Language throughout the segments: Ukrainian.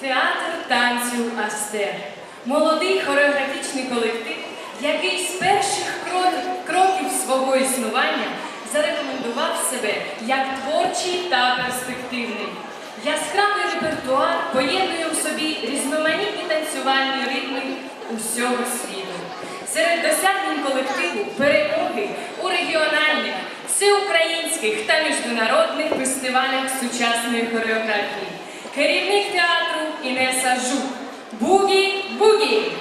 Театр танцю Астер. Молодий хореографічний колектив, який з перших кроків свого існування зарекомендував себе як творчий та перспективний. Яскравий репертуар поєднує в собі різноманітні танцювальні ритми усього світу. Серед досягнень колективу перемоги у регіональних, всеукраїнських та міжнародних фестивалях сучасної хореографії. Керівник театру Інеса Жук. Бугі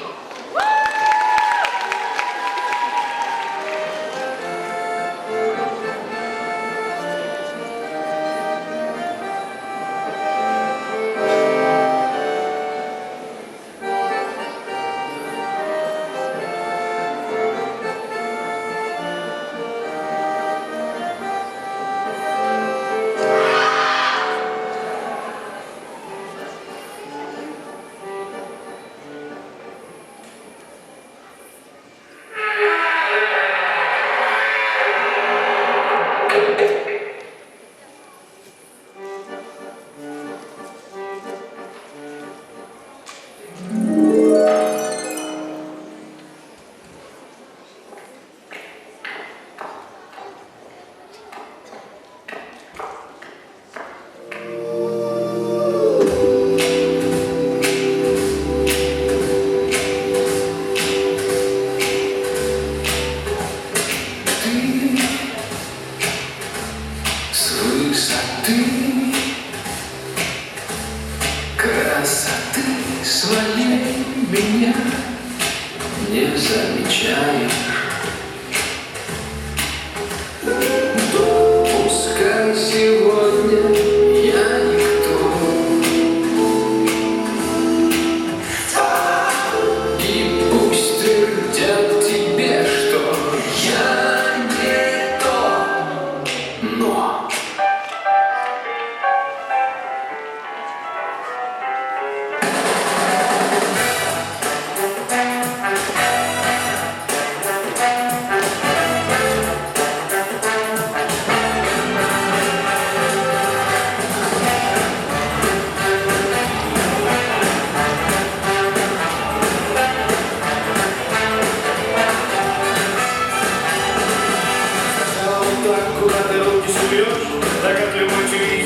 высоты красоты своей меня не замечаешь.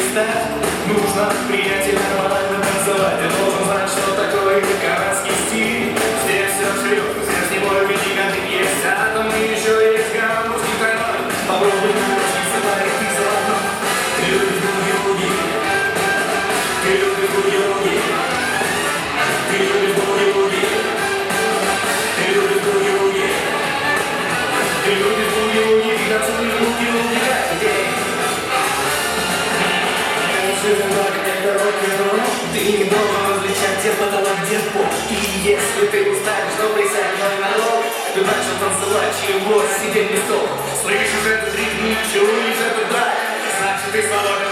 стиляга нужно приятельно нормально танцевать. Ты должен знать, что такое канадский стиль. танцевать, чего себе не стол Слышишь этот ритм, чуешь этот драйв Значит, ты свободен